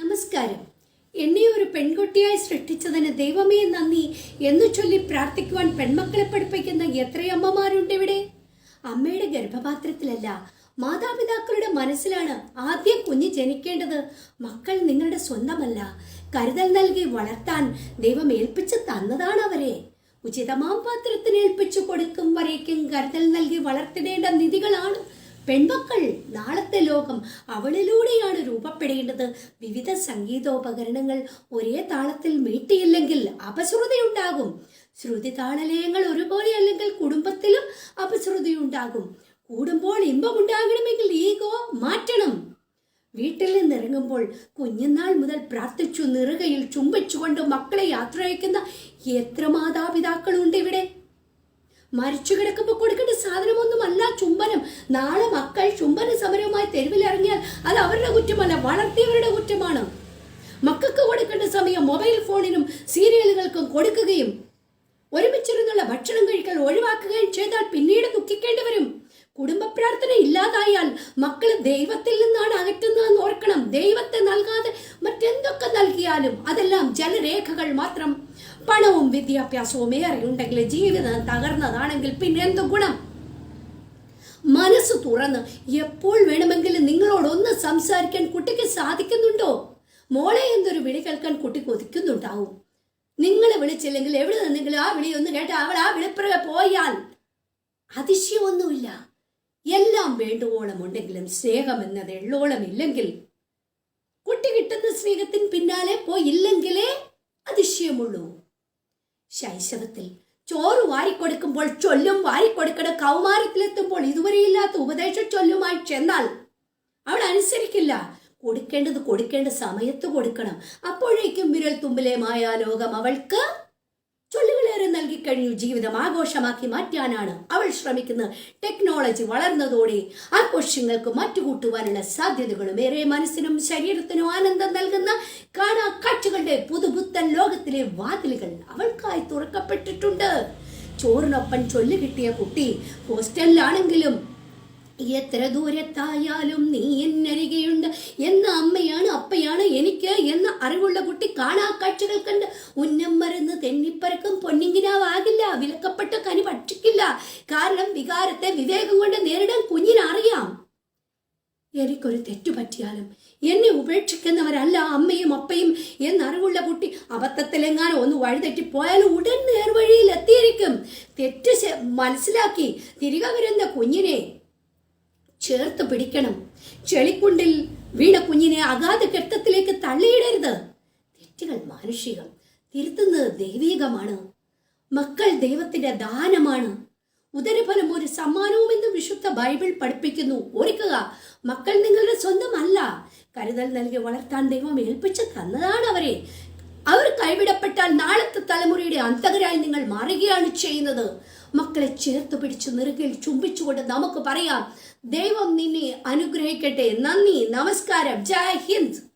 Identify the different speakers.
Speaker 1: നമസ്കാരം. എന്നെ ഒരു പെൺകുട്ടിയായി സൃഷ്ടിച്ചതിന് ദൈവമേ നന്ദി എന്ന് ചൊല്ലി പ്രാർത്ഥിക്കുവാൻ പെൺമക്കളെ പഠിപ്പിക്കുന്ന എത്രയമ്മമാരുണ്ട് ഇവിടെ? അമ്മയുടെ ഗർഭപാത്രത്തിലല്ല മാതാപിതാക്കളുടെ മനസ്സിലാണ് ആദ്യം കുഞ്ഞ് ജനിക്കേണ്ടത്. മക്കൾ നിങ്ങളുടെ സ്വന്തമല്ല. കരുതൽ നൽകി വളർത്താൻ ദൈവം ഏൽപ്പിച്ചു തന്നതാണ് അവരെ. ഉചിതമാം പാത്രത്തിന് ഏൽപ്പിച്ചു കൊടുക്കും വരേക്കും കരുതൽ നൽകി വളർത്തിടേണ്ട നിധികളാണ് പെൺമക്കൾ നാളത്തെ ലോകം അവളിലൂടെയാണ് രൂപപ്പെടേണ്ടത്. വിവിധ സംഗീതോപകരണങ്ങൾ ഒരേ താളത്തിൽ മീട്ടിയില്ലെങ്കിൽ അപശ്രുതിയുണ്ടാകും. ശ്രുതി താളലയങ്ങൾ ഒരുപോലെ അല്ലെങ്കിൽ കുടുംബത്തിലും അപശ്രുതിയുണ്ടാകും. കൂടുമ്പോൾ ഇമ്പമുണ്ടാകണമെങ്കിൽ ഈഗോ മാറ്റണം. വീട്ടിൽ നിന്നിറങ്ങുമ്പോൾ കുഞ്ഞുനാൾ മുതൽ പ്രാർത്ഥിച്ചു നിറുകയിൽ ചുംബിച്ചുകൊണ്ട് മക്കളെ യാത്ര അയക്കുന്ന എത്ര മാതാപിതാക്കളുണ്ട് ഇവിടെ? മരിച്ചു കിടക്കുമ്പോൾ കൊടുക്കേണ്ട സാധനമൊന്നുമല്ല ചുംബനം. നാളെ മക്കൾ ചുംബന സമരവുമായി തെരുവിലിറങ്ങിയാൽ അത് അവരുടെ കുറ്റമല്ല വളർത്തിയവരുടെ കുറ്റമാണ്. മക്കൾക്ക് കൊടുക്കേണ്ട സമയം മൊബൈൽ ഫോണിനും സീരിയലുകൾക്കും കൊടുക്കുകയും ഒരുമിച്ചിരുന്നുള്ള ഭക്ഷണം കഴിക്കൽ ഒഴിവാക്കുകയും ചെയ്താൽ പിന്നീട് ദുഃഖിക്കേണ്ടി വരും. കുടുംബ പ്രാർത്ഥന ഇല്ലാതായാൽ മക്കൾ ദൈവത്തിൽ നിന്നാണ് അകറ്റുന്നതെന്ന് ഓർക്കണം. ദൈവത്തെ നൽകാതെ മറ്റെന്തൊക്കെ നൽകിയാലും അതെല്ലാം ജലരേഖകൾ മാത്രം. പണവും വിദ്യാഭ്യാസവും ഏറെ ഉണ്ടെങ്കിൽ ജീവിതം തകർന്നതാണെങ്കിൽ പിന്നെ എന്ത് ഗുണം? മനസ്സ് തുറന്ന് എപ്പോൾ വേണമെങ്കിലും നിങ്ങളോടൊന്ന് സംസാരിക്കാൻ കുട്ടിക്ക് സാധിക്കുന്നുണ്ടോ? മോളെ എന്തൊരു വിളി കേൾക്കാൻ കുട്ടി കൊതിക്കുന്നുണ്ടാവും. നിങ്ങളെ വിളിച്ചില്ലെങ്കിൽ എവിടെ നിന്നെങ്കിലും ആ വിളി ഒന്ന് കേട്ട് അവൾ ആ വിളിപ്പുറകെ പോയാൽ അതിശയമൊന്നുമില്ല. എല്ലാം വേണ്ടുവോളം ഉണ്ടെങ്കിലും സ്നേഹം എന്നത് എള്ളോളം ഇല്ലെങ്കിൽ കുട്ടി കിട്ടുന്ന സ്നേഹത്തിന് പിന്നാലെ പോയില്ലെങ്കിലേ അതിശയമുള്ളൂ. ശൈശവത്തിൽ ചോറ് വാരിക്കൊടുക്കുമ്പോൾ ചൊല്ലും വാരിക്കൊടുക്കണം കൗമാരത്തിലെത്തുമ്പോൾ ഇതുവരെയില്ലാത്ത ഉപദേശ ചൊല്ലുമായി ചെന്നാൽ അവൾ അനുസരിക്കില്ല. കൊടുക്കേണ്ടത് കൊടുക്കേണ്ട സമയത്ത് കൊടുക്കണം. അപ്പോഴേക്കും വിരൽ തുമ്പിലെ മായാലോകം അവൾക്ക് ചൊല്ലുകളേറെ നൽകിക്കഴിഞ്ഞു ജീവിതം ആഘോഷമാക്കി മാറ്റാനാണ് അവൾ ശ്രമിക്കുന്നത്. ടെക്നോളജി വളർന്നതോടെ ആഘോഷങ്ങൾക്ക് മാറ്റുകൂട്ടുവാനുള്ള സാധ്യതകളും ഏറെ മനസ്സിനും ശരീരത്തിനും ആനന്ദം നൽകുന്ന കാണാ കാഴ്ചകളുടെ പുതുപുത്തൻ ലോകത്തിലെ വാതിലുകൾ അവൾക്കായി തുറക്കപ്പെട്ടിട്ടുണ്ട്. ചോറിനൊപ്പം ചൊല്ലുകിട്ടിയ കുട്ടി ഹോസ്റ്റലിലാണെങ്കിലും എത്ര ദൂരത്തായാലും നീ എന്നരികെയുണ്ട്. എന്ന അമ്മയാണ് അപ്പയാണ് എനിക്ക് എന്ന അറിവുള്ള കുട്ടി കാണാ കാഴ്ചകൾ കണ്ട്. ഉന്നം മരുന്ന് തെന്നിപ്പറക്കും പൊന്നിങ്ങിനാവാകില്ല വിലക്കപ്പെട്ട കനി ഭക്ഷിക്കില്ല. കാരണം വികാരത്തെ വിവേകം കൊണ്ട് നേരിടാൻ കുഞ്ഞിനറിയാം. എനിക്കൊരു തെറ്റു പറ്റിയാലും എന്നെ ഉപേക്ഷിക്കുന്നവരല്ല അമ്മയും അപ്പയും എന്നറിവുള്ള കുട്ടി അബദ്ധത്തിലെങ്ങാനും ഒന്ന് വഴിതെറ്റി പോയാലും ഉടൻ നേർവഴിയിൽ എത്തിയിരിക്കും തെറ്റ് മനസ്സിലാക്കി തിരികെ വരുന്ന കുഞ്ഞിനെ ചേർത്ത് പിടിക്കണം. ചെളിക്കുണ്ടിൽ വീണ കുഞ്ഞിനെ അഗാധ കെട്ടത്തിലേക്ക് തള്ളിയിടരുത്. തെറ്റുകൾ മാനുഷികം. തിരുത്തുന്നത് ദൈവീകമാണ്. മക്കൾ ദൈവത്തിന്റെ ദാനമാണ്. ഉദരഫലം ഒരു സമ്മാനവും വിശുദ്ധ ബൈബിൾ പഠിപ്പിക്കുന്നു. ഓർക്കുക മക്കൾ നിങ്ങളുടെ സ്വന്തമല്ല. കരുതൽ നൽകി വളർത്താൻ ദൈവം ഏൽപ്പിച്ച് തന്നതാണ് അവരെ. അവർ കൈവിടപ്പെട്ടാൽ നാളത്തെ തലമുറയുടെ അന്തകരായി നിങ്ങൾ മാറുകയാണ് ചെയ്യുന്നത്. മക്കളെ ചേർത്ത് പിടിച്ച് നിറുകിൽ ചുംബിച്ചുകൊണ്ട് നമുക്ക് പറയാം. ദൈവം നിന്നെ അനുഗ്രഹിക്കട്ടെ. നന്ദി. നമസ്കാരം. ജയ ഹിന്ദ്.